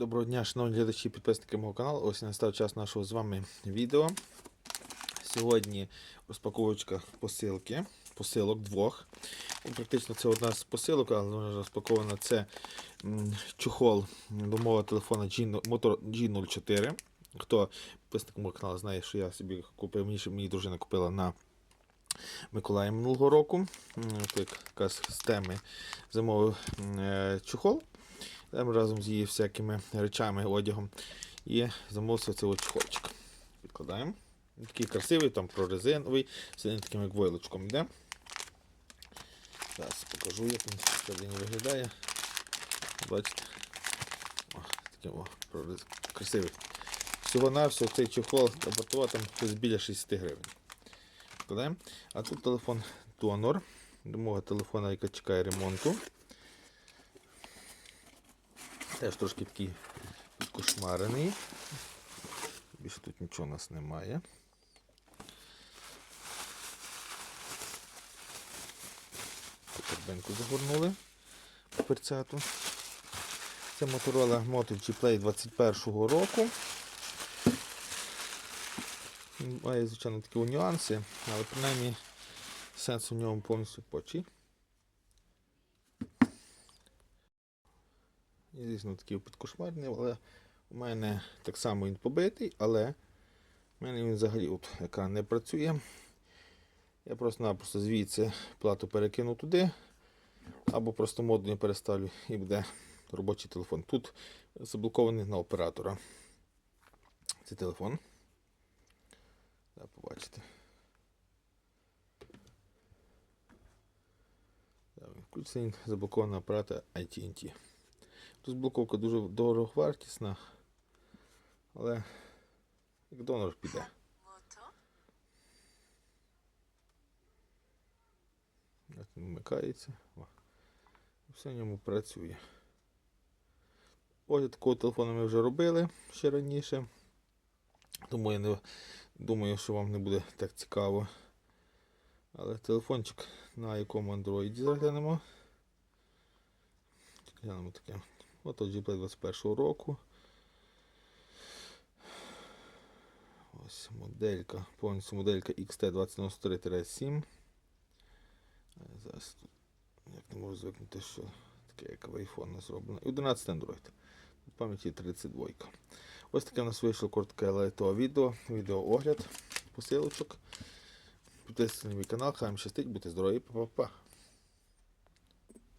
Доброго дня, шановні глядачі і підписники мого каналу. Ось настав час нашого з вами відео. Сьогодні розпаковочка посилки, посилок двох. Практично це одна з посилок, але вона розпакована. Це чохол до мого телефона G, Motor G04. Хто підписник мого каналу знає, що я собі купив, мені, мені дружина купила на Миколая минулого року. Якраз з теми замовив е, чохол. Там разом з її всякими речами, одягом. І замовився цей от чохольчик. Відкладаємо. Такий красивий, там прорезиновий, все таким як войлочком йде. Зараз покажу, як він всередині виглядає. Бачите? О, такий о, прорез... красивий. Всього на всього цей чохол абортова там щось біля 60 гривень. Відкладаємо. А тут телефон донор. До мого телефона, яка чекає ремонту. Теж трошки такий підкошмарений. Більше тут нічого у нас немає. Торбинку загорнули перцяту. Це Motorola Moto G Play 21 року. Має, звичайно, такі нюанси, але принаймні сенс у ньому повністю почий. Звісно, такий підкошмарний, але у мене так само він побитий, але у мене він взагалі от, екран не працює. Я просто-напросто звідси плату перекину туди, або просто модуль переставлю і буде робочий телефон. Тут заблокований на оператора. Це телефон. Так, побачите. Включений заблокований апарат AT&T. Тут блоковка дуже дороговартісна, але як донор піде. Він вмикається. О. Все в ньому працює. Огляд такого телефону ми вже робили ще раніше. Тому я не думаю, що вам не буде так цікаво. Але телефончик на якому Android заглянемо. Глянемо таке. Ото GP 21 року. Ось моделька, повністю моделька XT2093-7. Зараз тут як не можу звикнути, що таке як в iPhone зроблено. І 11 Android. Тут пам'яті 32. Ось таке у нас вийшло коротке лайтове відео, відеоогляд посилочок. Підписуйтесь на мій канал, хай вам щастить, будьте здорові, па-па-па.